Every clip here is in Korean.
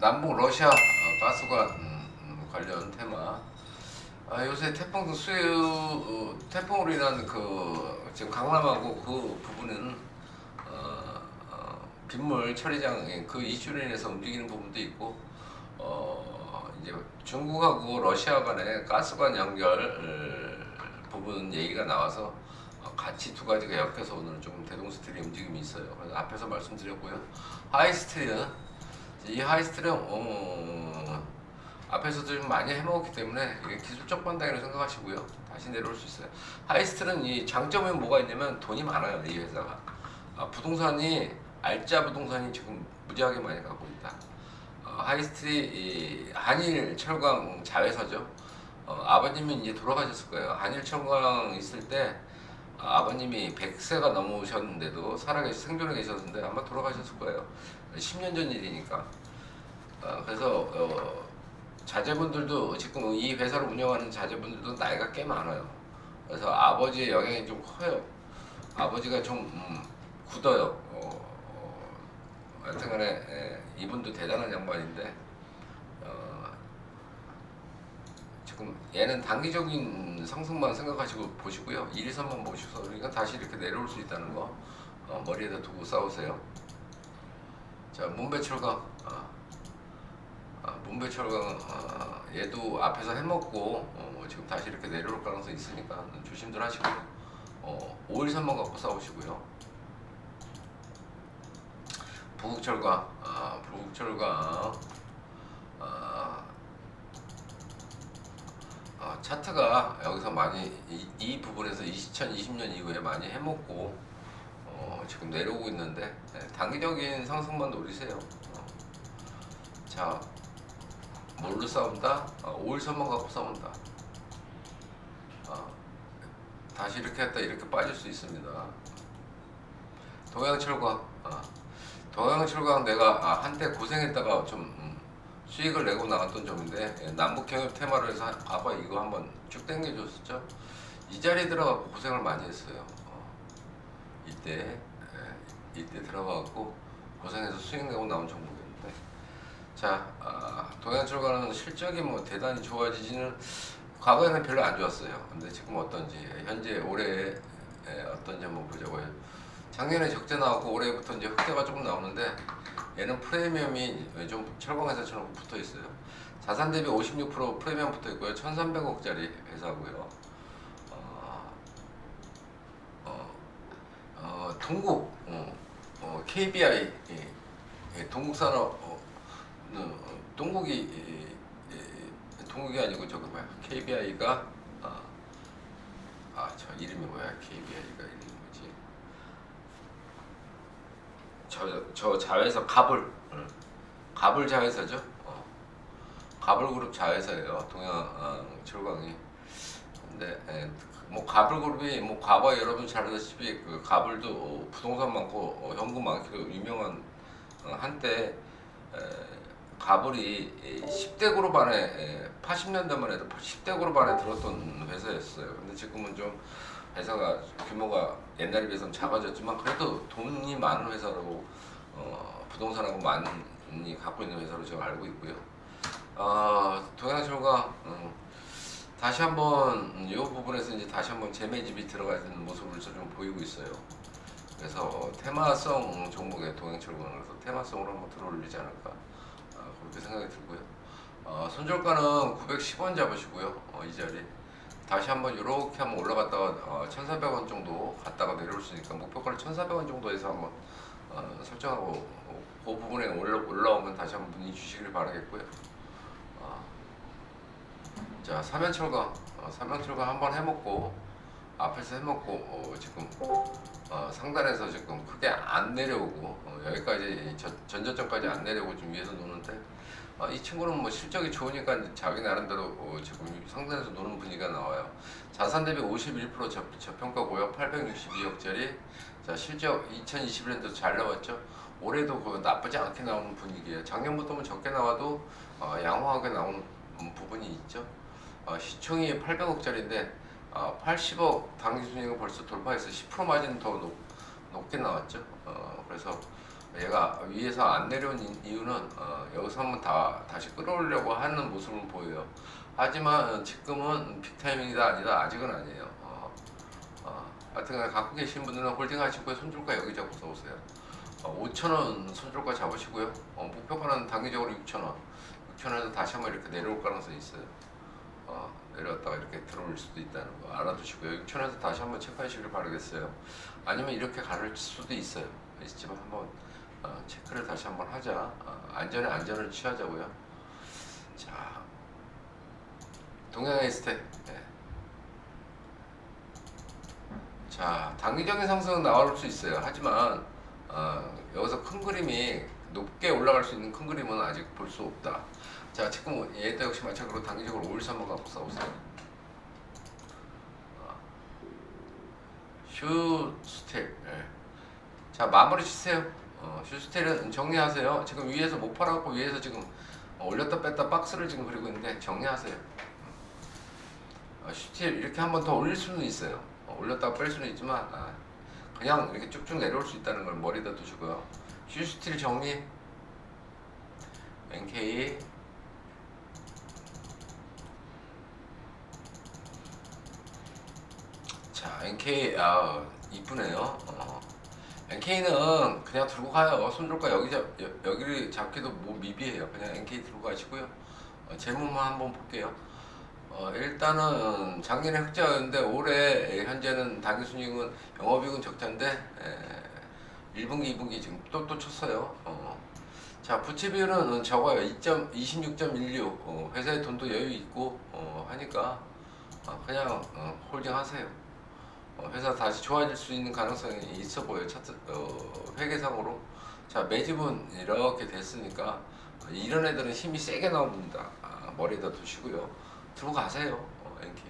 남북 러시아 어, 가스관 음, 음, 관련 테마. 아, 요새 태풍 수요 어, 태풍으로 인한 그 지금 강남하고 그 부분은 어, 어, 빗물 처리장 그 이슈로 인해서 움직이는 부분도 있고 어, 이제 중국하고 러시아 간의 가스관 연결 어, 부분 얘기가 나와서 어, 같이 두 가지가 엮여서 오늘 좀 대동스트리 움직임이 있어요. 그래서 앞에서 말씀드렸고요. 하이스트리는 이 하이스트리는 어, 앞에서도 좀 많이 해먹었기 때문에 기술적 반등이라고 생각하시고요. 다시 내려올 수 있어요. 하이스트는 이 장점이 뭐가 있냐면 돈이 많아요. 이 회사가. 아, 부동산이 알짜 부동산이 지금 무지하게 많이 갖고 있다. 어, 하이스트리 이 한일 철강 자회사죠. 어, 아버님이 이제 돌아가셨을 거예요. 한일 철강 있을 때 아, 아버님이 100세가 넘으셨는데도 살아계시 생존해 계셨는데 아마 돌아가셨을 거예요. 10년 전 일이니까. 어, 그래서 어, 자제분들도 지금 이 회사를 운영하는 자제분들도 나이가 꽤 많아요. 그래서 아버지의 영향이 좀 커요. 아버지가 좀 음, 굳어요. 어, 어, 하여튼간에 예, 이분도 대단한 양반인데 어, 지금 얘는 단기적인 상승만 생각하시고 보시고요. 1, 2, 3만 보셔서 그러니까 다시 이렇게 내려올 수 있다는 거 어, 머리에다 두고 싸우세요. 자 문배철강 아, 아, 문배철강 아, 얘도 앞에서 해먹고 어, 지금 다시 이렇게 내려올 가능성이 있으니까 조심들 하시고요. 어, 5, 1, 3만 갖고 싸우시고요. 부국철강 아, 부국철강 아, 아, 차트가 여기서 많이 이, 이 부분에서 2020년 이후에 많이 해먹고 어, 지금 내려오고 있는데 네, 단기적인 상승만 노리세요. 어. 자, 뭘로 싸운다? 아, 5일선만 갖고 싸운다. 아, 다시 이렇게 했다 이렇게 빠질 수 있습니다. 동양철강, 아, 동양철강 내가 아, 한때 고생했다가 좀 음, 수익을 내고 나갔던 점인데 예, 남북경협 테마로 해서 한- 봐봐 이거 한번 쭉 당겨줬었죠. 이 자리에 들어가고 고생을 많이 했어요. 어, 이때 예, 이때 들어가고 고생해서 수익 내고 나온 종목인데 자 아, 동양철과는 실적이 뭐 대단히 좋아지지는 과거에는 별로 안 좋았어요. 근데 지금 어떤지 현재 올해 예, 어떤지 한번 보자고요. 작년에 적재 나왔고 올해부터 이제 흑자가 조금 나오는데 얘는 프리미엄이 좀 철강회사처럼 붙어 있어요. 자산 대비 56% 프리미엄 붙어 있고요. 1,300억짜리 회사고요. 어, 어, 어, 동국 어, 어, KBI 예, 예, 동국산업 어, 어, 동국이 예, 예, 동국이 아니고 저거 뭐야 KBI가 아, 아저 이름이 뭐야 KBI가 이름이 뭐지 저, 저 자회사 응. 갑을 자회사죠 어. 갑을그룹 자회사예요 동양 어, 철강이 근데 예, 뭐 가불 그룹이 뭐 과거 여러분 잘 아시다시피 그 가불도 어, 부동산 많고 어, 현금 많기로 유명한 어, 한때 에, 가불이 10대 그룹 안에 에, 80년대만 해도 10대 그룹 안에 들었던 회사였어요. 근데 지금은 좀 회사가 규모가 옛날에 비해서는 작아졌지만 그래도 돈이 많은 회사라고 어, 부동산하고 많이 갖고 있는 회사로 제가 알고 있고요. 아 동양철과 음, 다시 한번 이 부분에서 이제 다시 한번 재매집이 들어가야 되는 모습을 좀 보이고 있어요. 그래서 어, 테마성 종목의 동행철군을 그래서 테마성으로 한번 들어올리지 않을까 아, 그렇게 생각이 들고요. 어, 손절가는 910원 잡으시고요. 어, 이 자리 다시 한번 이렇게 한번 올라갔다가 어, 1,400원 정도 갔다가 내려올 수 있으니까 목표가를 1,400원 정도에서 한번 어, 설정하고 어, 그 부분에 올라, 올라오면 다시 한번 문의 주시길 바라겠고요. 어, 자 삼연철강 어, 삼연철강 한번 해먹고 앞에서 해먹고 어, 지금 어, 상단에서 지금 크게 안 내려오고 어, 여기까지 저- 전저점까지 안 내려오고 좀 위에서 노는데 어, 이 친구는 뭐 실적이 좋으니까 자기 나름대로 어, 지금 상단에서 노는 분위기가 나와요. 자산 대비 51% 저, 저평가고요. 862억짜리 자 실적 2021년도 잘 나왔죠. 올해도 그 나쁘지 않게 나오는 분위기예요. 작년부터는 적게 나와도 어, 양호하게 나오는 음, 부분이 있죠. 어, 시총이 800억짜리인데 어, 80억 당기 순이익을 벌써 돌파해서 10% 마진 더 높, 높게 나왔죠. 어, 그래서 얘가 위에서 안 내려온 이- 이유는 어, 여기서 한번 다 다시 끌어올려고 하는 모습은 보여요. 하지만 지금은 빅 타이밍이다 아니다 아직은 아니에요. 어, 어, 하여튼 갖고 계신 분들은 홀딩 하시고요. 손절가 여기 잡고서 오세요. 어, 5,000원 손절가 잡으시고요. 어, 목표가는 단기적으로 6,000원. 6,000원에서 다시 한번 이렇게 내려올 가능성이 있어요. 어, 내려왔다가 이렇게 들어올 수도 있다는 거 알아두시고요. 6,000원에서 다시 한번 체크하시길 바라겠어요. 아니면 이렇게 가를 수도 있어요. 있지만 한번 어, 체크를 다시 한번 하자. 어, 안전에 안전을 취하자고요. 자, 동양의 스텝. 네. 자, 단기적인 상승은 나올 수 있어요. 하지만 어, 여기서 큰 그림이 높게 올라갈 수 있는 큰 그림은 아직 볼 수 없다. 자, 지금 얘도 역시 마찬가지로 단기적으로 5일 3번 갖고 싸우세요. 어, 슈 스텝. 예. 자, 마무리 치세요. 어, 슈 스텝은 정리하세요. 지금 위에서 못 팔아갖고 위에서 지금 어, 올렸다 뺐다 박스를 지금 그리고 있는데 정리하세요. 어, 슈틸 이렇게 한 번 더 올릴 수는 있어요. 어, 올렸다가 뺄 수는 있지만 아, 그냥 이렇게 쭉쭉 내려올 수 있다는 걸 머리에다 두시고요. 슈스틸 정리 NK 자 NK 아 이쁘네요. 어. NK는 그냥 들고 가요. 손절가 여기 잡 여, 여기를 잡기도 뭐 미비해요. 그냥 NK 들고 가시고요. 어, 재무만 한번 볼게요. 어, 일단은 작년에 흑자였는데 올해 현재는 단기 순이익은 영업이익은 적자인데 에, 1분기, 2분기 지금 또 또 쳤어요. 어. 자 부채 비율은 적어요. 2.26.16 어, 회사에 돈도 여유 있고 어, 하니까 어, 그냥 어, 홀딩 하세요. 어, 회사 다시 좋아질 수 있는 가능성이 있어 보여요. 차트 어, 회계상으로. 자 매집은 이렇게 됐으니까 이런 애들은 힘이 세게 나옵니다. 아, 머리에다 두시고요. 들고 가세요. 어, NK.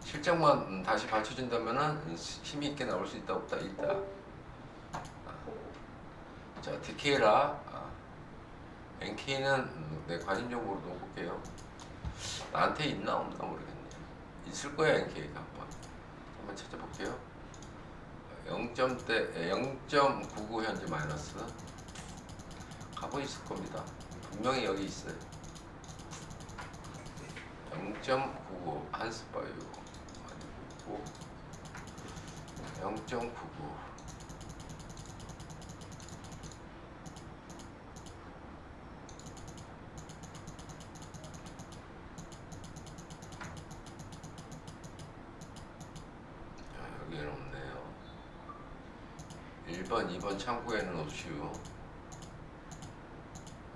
실적만 음, 다시 받쳐준다면은 시- 힘이 있게 나올 수 있다 없다 있다. 아. 자 디케이라 아. NK는 음, 내 관심 정보로 넣어볼게요. 나한테 있나 없나 모르겠네. 있을 거야 NK가 한번 한번 찾아볼게요. 0점대 0.99 현재 마이너스 가고 있을 겁니다. 분명히 여기 있어요. 0.99 한스바이오 아니고 0.99 아, 여기는 없네요. 1번, 2번 창구에는 없이요.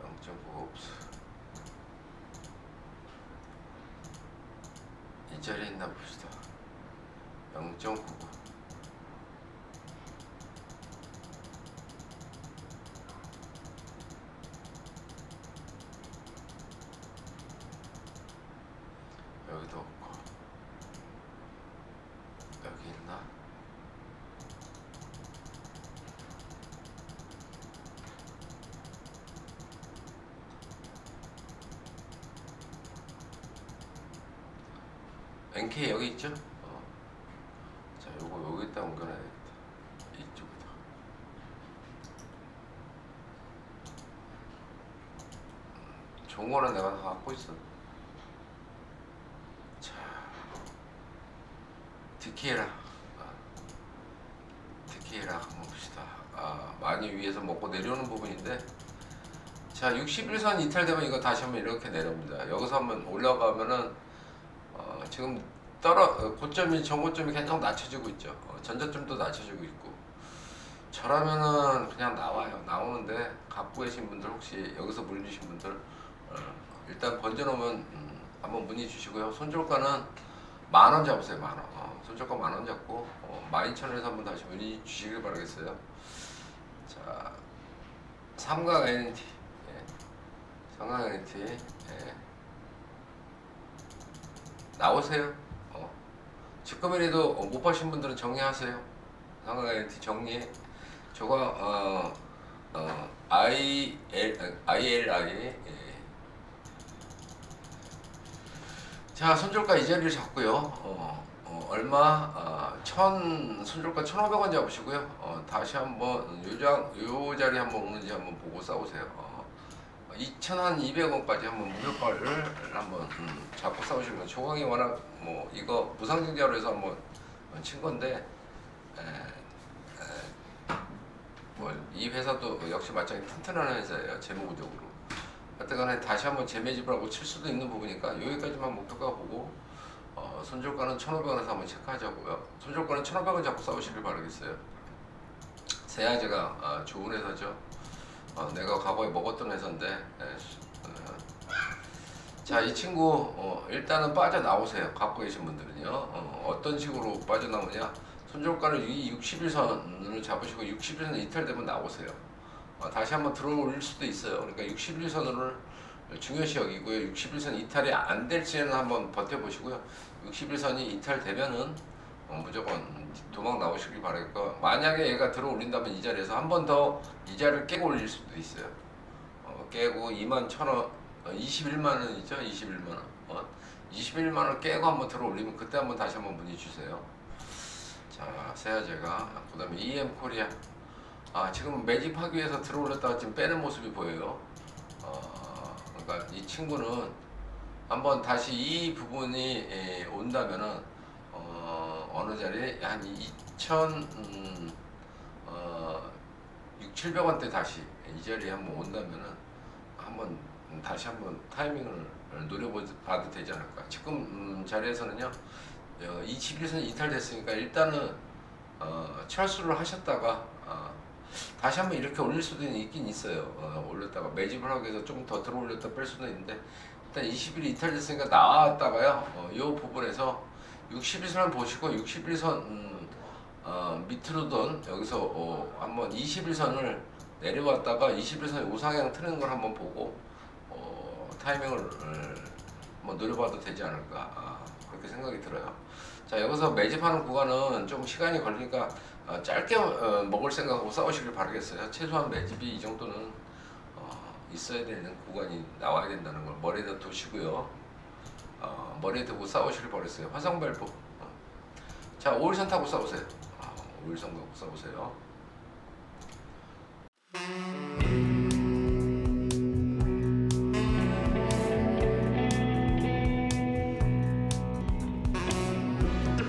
0.9 없어. 이 자리에 있나 봅시다. 0.99. 여기도 없고 여기 있나? NK 여기 있죠? 어. 자, 요거 여기다 옮겨놔야 겠다. 이쪽에다. 음, 좋은 거는 내가 다 갖고 있어. 자, 디키에라. 아, 디키에라 한번 봅시다. 아, 많이 위에서 먹고 내려오는 부분인데. 자, 61선 이탈되면 이거 다시 한번 이렇게 내려옵니다. 여기서 한번 올라가면은 어, 지금 떨어 어, 고점이 정고점이 계속 낮춰지고 있죠. 어, 전저점도 낮춰지고 있고. 저라면은 그냥 나와요. 나오는데 갖고 계신 분들 혹시 여기서 물리신 분들 어, 일단 번져놓으면 음, 한번 문의 주시고요. 손절가는 만 원 잡으세요. 만 원. 어, 손절가 만 원 잡고 어, 12,000원에서 한번 다시 문의 주시길 바라겠어요. 자, 삼각 NT. 예. 삼각 NT. 예. 나오세요. 어. 지금이라도 어, 못 파신 분들은 정리하세요. 상가이티 정리. 저거 어, 어, I L I L I. 예. 자 손절가 이 자리를 잡고요. 어, 어, 얼마 어, 천 손절가 1,500원 잡으시고요. 어, 다시 한번 요장 요 자리 한번 오는지 한번 보고 싸우세요. 어, 2,200원까지 한번 무효가를 한번 음, 잡고 싸우시면 초강이 워낙 뭐 이거 무상증자로 해서 한번 친 건데 뭐이 회사도 역시 마찬가지 튼튼한 회사예요 재무구조적으로. 하여튼간에 다시 한번 재매집을 하고 칠 수도 있는 부분이니까 여기까지만 목표가 보고 어, 손절가는 1,500원에서 한번 체크하자고요. 손절가는 1,500원 잡고 싸우시길 바라겠어요. 세아제가 아, 좋은 회사죠. 어, 내가 과거에 먹었던 회사인데 예, 어, 자, 이 친구 어, 일단은 빠져나오세요. 갖고 계신 분들은요. 어, 떤 식으로 빠져나오냐? 손절가를 이 61선을 잡으시고 61선 이탈되면 나오세요. 어, 다시 한번 들어올릴 수도 있어요. 그러니까 61선을 중요시 여기고요. 61선 이탈이 안 될지는 한번 버텨보시고요. 61선이 이탈되면은 어, 무조건 도망 나오시길 바라겠고 만약에 얘가 들어올린다면 이 자리에서 한 번 더 이자를 깨고 올릴 수도 있어요. 어, 깨고 2만 1천 원, 어, 21만 원이죠. 21만 원. 어, 21만 원 깨고 한번 들어올리면 그때 한번 다시 한번 문의 주세요. 자, 세아제가 그 다음에 EM 코리아. 아 지금 매집하기 위해서 들어올렸다가 지금 빼는 모습이 보여요. 어, 그러니까 이 친구는 한번 다시 이 부분이 에, 온다면은 어, 어느 자리에 한 2천 음, 어, 6, 700원대 다시 이 자리에 한번 온다면은 한번 다시 한번 타이밍을 노려봐도 되지 않을까. 지금 음, 자리에서는요. 어, 21선 이탈됐으니까 일단은 어, 철수를 하셨다가 어, 다시 한번 이렇게 올릴 수도 있긴 있어요. 어, 올렸다가 매집을 하기 위해서 좀 더 들어 올렸다 뺄 수도 있는데 일단 20일이 이탈됐으니까 나왔다가요. 어, 이 부분에서 61선 보시고 61선 음, 어, 밑으로든 여기서 어, 한번 21선을 내려왔다가 21선의 우상향 트는 걸 한번 보고 어, 타이밍을 어, 한번 노려봐도 되지 않을까 아, 그렇게 생각이 들어요. 자 여기서 매집하는 구간은 좀 시간이 걸리니까 어, 짧게 어, 먹을 생각하고 싸우시길 바라겠어요. 최소한 매집이 이 정도는 어, 있어야 되는 구간이 나와야 된다는 걸 머리에다 두시고요. 어, 머리에 두고 싸우시를 벌였어요. 화성발부. 어. 자, 오일선 타고 싸우세요. 아, 어, 오일선 타고 싸우세요.